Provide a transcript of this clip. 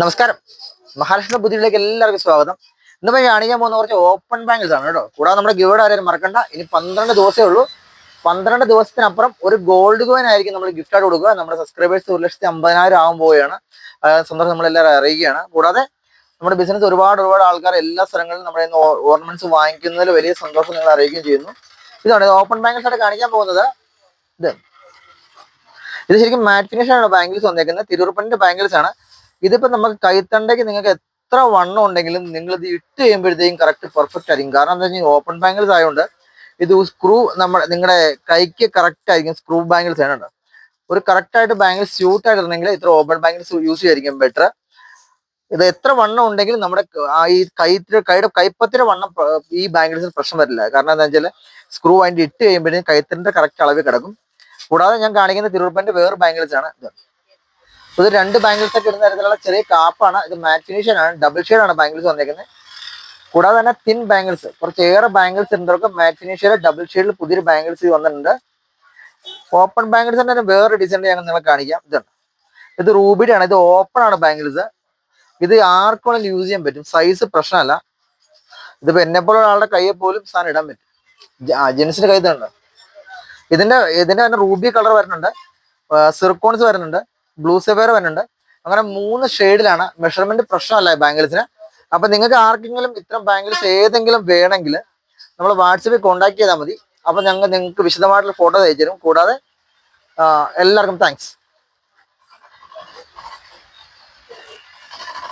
നമസ്കാരം. മഹാരാഷ്ട്ര ബുദ്ധിയിലേക്ക് എല്ലാവർക്കും സ്വാഗതം. ഇന്നിപ്പോ ഞാൻ കാണിക്കാൻ പോകുന്ന കുറച്ച് ഓപ്പൺ ബാങ്കിൽസ് ആണ് കേട്ടോ. കൂടാതെ നമ്മുടെ ഗിഫ്റ്റ് ആരും മറക്കണ്ട. ഇനി പന്ത്രണ്ട് ദിവസമേ ഉള്ളൂ. പന്ത്രണ്ട് ദിവസത്തിനപ്പുറം ഒരു ഗോൾഡ് കോയിൻ ആയിരിക്കും നമ്മൾ ഗിഫ്റ്റ് ആയിട്ട് കൊടുക്കുക. നമ്മുടെ സബ്സ്ക്രൈബേഴ്സ് ഒരു ലക്ഷത്തി അമ്പതിനായിരം ആകാൻ പോവുകയാണ്. സന്തോഷം നമ്മളെല്ലാവരും അറിയിക്കുകയാണ്. കൂടാതെ നമ്മുടെ ബിസിനസ് ഒരുപാട് ഒരുപാട് ആൾക്കാർ എല്ലാ സ്ഥലങ്ങളിലും നമ്മുടെ ഓർണമെന്റ്സ് വാങ്ങിക്കുന്നതിൽ വലിയ സന്തോഷം നിങ്ങൾ അറിയിക്കുകയും ചെയ്യുന്നു. ഇതാണ് ഓപ്പൺ ബാങ്കിൽസ് ആയിട്ട് കാണിക്കാൻ പോകുന്നത്. ഇത് ഇത് ശരിക്കും മാറ്റ് ഫിനിഷ് ആണ് ബാങ്കിൾസ് വന്നേക്കുന്നത്. തിരുവുറപ്പന്റെ ബാംഗിൾസ് ആണ്. ഇതിപ്പോ നമുക്ക് കൈത്തണ്ടയ്ക്ക് നിങ്ങൾക്ക് എത്ര വണ്ണം ഉണ്ടെങ്കിലും നിങ്ങൾ ഇത് ഇട്ട് കഴിയുമ്പോഴത്തേക്കും കറക്റ്റ് പെർഫെക്റ്റ് ആയിരിക്കും. കാരണം എന്താ വെച്ചാൽ ഓപ്പൺ ബാംഗിൾസ് ആയതുകൊണ്ട് ഇത് സ്ക്രൂ നമ്മൾ നിങ്ങളുടെ കൈക്ക് കറക്റ്റ് ആയിരിക്കും. സ്ക്രൂ ബാംഗിൾസ് ആണ്. ഒരു കറക്റ്റ് ആയിട്ട് ബാങ്കിൾസ് സ്യൂട്ട് ആയിട്ടുണ്ടെങ്കിൽ ഇത്ര ഓപ്പൺ ബാംഗിൾസ് യൂസ് ചെയ്യായിരിക്കും ബെറ്റർ ഇത് എത്ര വണ്ണം ഉണ്ടെങ്കിലും നമ്മുടെ ഈ കൈത്തിരി കൈയുടെ കൈപ്പത്തിന്റെ വണ്ണം ഈ ബാംഗിൾസിന് പ്രശ്നം വരില്ല. കാരണം എന്താ വെച്ചാൽ സ്ക്രൂ അതിന്റെ ഇട്ട് കഴിയുമ്പോഴത്തേക്കും കൈത്തിന്റെ കറക്റ്റ് അളവിൽ കിടക്കും. കൂടാതെ ഞാൻ കാണിക്കുന്ന തിരുവപ്പന്റെ വേറെ ബാംഗിൾസ് ആണ്. ഇത് ഇത് രണ്ട് ബാംഗിൾസ് ഒക്കെ ഇടുന്ന തരത്തിലുള്ള ചെറിയ കാപ്പാണ് ഇത് മാറ്റ് ആണ്. ഡബിൾ ഷെയ്ഡ് ആണ് ബാംഗിൾസ് വന്നേക്കുന്നത് കൂടാതെ തന്നെ തിൻ ബാംഗിൾസ് കുറച്ചേറെ ബാംഗിൾസ് ഉണ്ടവർക്ക് മാറ്റ് ഡബിൾ ഷെയ്ഡിൽ പുതിയൊരു ബാംഗിൾസ് വന്നിട്ടുണ്ട്. ഓപ്പൺ ബാംഗിൾസ് തന്നെ വേറെ ഡിസൈൻ ഞാൻ നിങ്ങളെ കാണിക്കാം. ഇതുണ്ട് ഇത് റൂബിയുടെ ആണ് ഇത് ഓപ്പൺ ആണ് ബാംഗിൾസ് ഇത് ആർക്കും യൂസ് ചെയ്യാൻ പറ്റും. സൈസ് പ്രശ്നമല്ല. ഇതിപ്പോ എന്നെ പോലെ ഒരാളുടെ കയ്യെ പോലും സാധനം ഇടാൻ പറ്റും. ജെൻസിന്റെ കൈ ഇതുണ്ട് ഇതിന്റെ ഇതിന്റെ തന്നെ റൂബി കളർ വരുന്നുണ്ട്. സിർക്കോൺസ് വരുന്നുണ്ട്. ബ്ലൂ സെഫയർ വരുന്നുണ്ട്. അങ്ങനെ മൂന്ന് ഷെയ്ഡിലാണ് മെഷർമെന്റ് പ്രശ്നമല്ല ബാംഗിൾസിന്. അപ്പൊ നിങ്ങൾക്ക് ആർക്കെങ്കിലും ഇത്തരം ബാംഗിൾസ് ഏതെങ്കിലും വേണമെങ്കിൽ നമ്മൾ വാട്സപ്പിൽ കോൺടാക്ട് ചെയ്താൽ മതി. അപ്പൊ ഞങ്ങൾ നിങ്ങൾക്ക് വിശദമായിട്ടുള്ള ഫോട്ടോ അയച്ചു തരും. കൂടാതെ എല്ലാവർക്കും താങ്ക്സ്